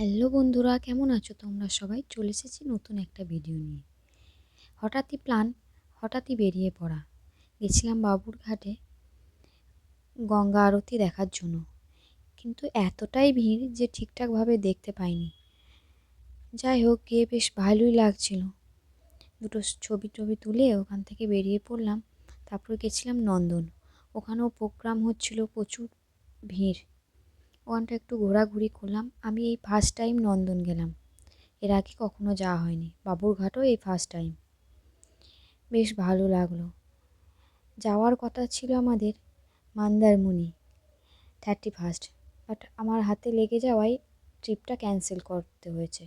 Hello বন্ধুরা, কেমন আছো তোমরা সবাই? চলে এসেছি নতুন একটা ভিডিও নিয়ে। হঠাৎই প্ল্যান হঠাৎই বেরিয়ে পড়া। গেছিলাম বাবুর ঘাটে গঙ্গা আরতি দেখার জন্য। কিন্তু এতটাই ভিড় যে ঠিকঠাকভাবে দেখতে পাইনি। যাই হোক, গিয়ে বেশ ভালোই লাগছিল। দুটো ছবি টবি তুলে ওখান থেকে বেরিয়ে পড়লাম। তারপর গেছিলাম নন্দন। ওখানেও প্রোগ্রাম হচ্ছিল, প্রচুর ভিড়। ওখানটা একটু ঘোরাঘুরি করলাম। আমি এই ফার্স্ট টাইম নন্দন গেলাম। এর আগে কখনো যাওয়া হয়নি। বাবুরঘাটও এই ফার্স্ট টাইম বেশ ভালো লাগল। যাওয়ার কথা ছিল আমাদের মন্দারমণি থার্টি ফার্স্ট বাট আমার হাতে লেগে যাওয়ায় ট্রিপটা ক্যান্সেল করতে হয়েছে।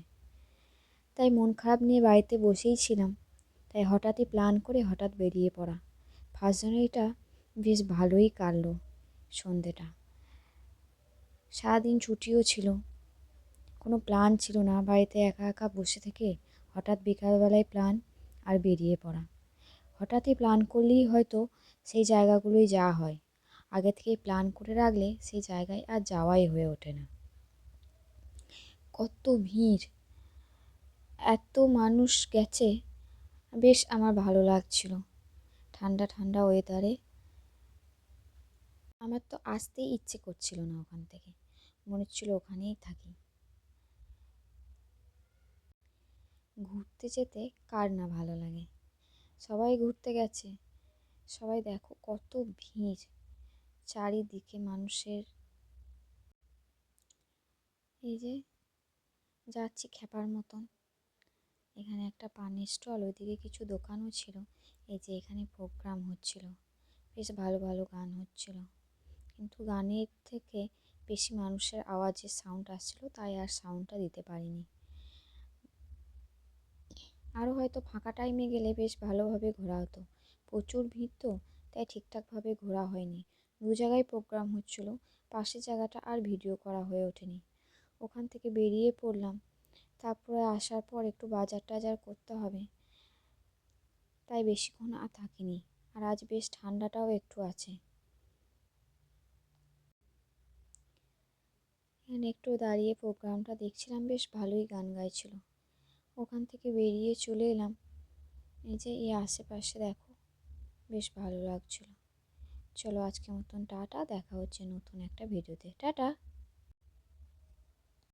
তাই মন খারাপ নিয়ে বাড়িতে বসেই ছিলাম। তাই হঠাৎই প্ল্যান করে হঠাৎ বেরিয়ে পড়া। ফার্স্ট জানুয়ারিটা বেশ ভালোই কাটলো সন্ধেটা। সারাদিন ছুটিও ছিল। কোনো প্ল্যান ছিল না। বাড়িতে একা একা বসে থেকে হঠাৎ বিকালবেলায় প্ল্যান আর বেরিয়ে পড়া। হঠাৎই প্ল্যান করলেই হয়তো সেই জায়গাগুলোই যাওয়া হয়। আগে থেকে প্ল্যান করে রাখলে সেই জায়গায় আর যাওয়াই হয়ে ওঠে না। কত ভিড়! এত মানুষ গেছে। বেশ আমার ভালো লাগছিল। ঠান্ডা ঠান্ডা ওয়েদারে আমার তো আসতেই ইচ্ছে করছিল না ওখান থেকে। মনে হচ্ছিল ওখানেই থাকি। ঘুরতে যেতে কার না ভালো লাগে? সবাই ঘুরতে গেছে। সবাই দেখো কত ভিড়। চারিদিকে মানুষের এই যে যাচ্ছি খেপার মতন। এখানে একটা পানের স্টল, ওইদিকে কিছু দোকানও ছিল। এই যে এখানে প্রোগ্রাম হচ্ছিল। বেশ ভালো ভালো গান হচ্ছিল। কিন্তু গানের থেকে বেশি মানুষের আওয়াজের সাউন্ড আসছিল, তাই আর সাউন্ডটা দিতে পারিনি। আরও হয়তো ফাঁকা টাইমে গেলে বেশ ভালোভাবে ঘোরা হতো। প্রচুর ভিড় তো, তাই ঠিকঠাকভাবে ঘোরা হয়নি। দু জায়গায় প্রোগ্রাম হচ্ছিল, পাশের জায়গাটা আর ভিডিও করা হয়ে ওঠেনি। ওখান থেকে বেরিয়ে পড়লাম, তারপরে আসার পর একটু বাজার টাজার করতে হবে। তাই বেশিক্ষণ আর থাকিনি, আর আজ বেশ ঠান্ডাটাও একটু আছে। এখানে একটু দাঁড়িয়ে প্রোগ্রামটা দেখছিলাম, বেশ ভালোই গান গাইছিল। ওখান থেকে বেরিয়ে চলে এলাম। এই যে এই আশেপাশে দেখো, বেশ ভালো লাগছিল। চলো আজকে মতন টাটা, দেখা হচ্ছে নতুন একটা ভিডিওতে টাটা!